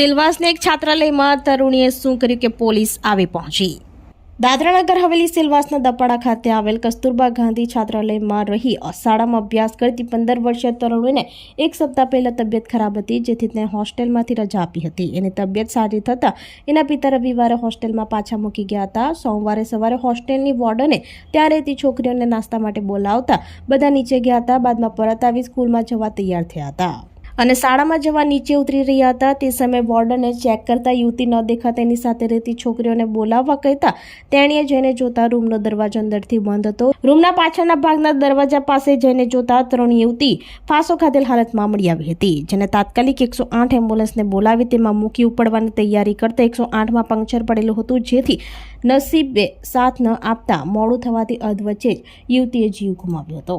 સેલવાસના એક છાત્રાલયમાં તરુણીએ શું કર્યું કે પોલીસ આવી પહોંચી? દાદરાનગર હવેલી સેલવાસના દપાડા ખાતે આવેલ કસ્તુરબા ગાંધી છાત્રાલયમાં રહી શાળામાં અભ્યાસ કરતી પંદર વર્ષીય તરુણીને એક સપ્તાહ પહેલાં તબિયત ખરાબ હતી, જેથી તેને હોસ્ટેલમાંથી રજા આપી હતી. એની તબિયત સારી થતાં એના પિતા રવિવારે હોસ્ટેલમાં પાછા મૂકી ગયા હતા. સોમવારે સવારે હોસ્ટેલની વોર્ડને ત્યાં રહેતી છોકરીઓને નાસ્તા માટે બોલાવતા બધા નીચે ગયા હતા. બાદમાં પરત આવી સ્કૂલમાં જવા તૈયાર થયા હતા. અને શાળામાં જવા નીચે ઉતરી રહ્યા હતા. તે સમયે વોર્ડને ચેક કરતા યુવતી ન દેખાતા એની સાથે રહેતી છોકરીઓને બોલાવવા કહેતા તેણીએ જઈને જોતા રૂમનો દરવાજો અંદરથી બંધ હતો. રૂમના પાછળના ભાગના દરવાજા પાસે જઈને જોતા ત્રણ યુવતી ફાંસો ખાધેલ હાલતમાં મળી આવી હતી, જેને તાત્કાલિક એકસો આઠ એમ્બ્યુલન્સને બોલાવી તેમાં મૂકી ઉપડવાની તૈયારી કરતા એકસો આઠમાં પંક્ચર પડેલું હતું, જેથી નસીબે સાથ ન આપતા મોડું થવાથી અધવચ્ચે જ યુવતીએ જીવ ગુમાવ્યો હતો.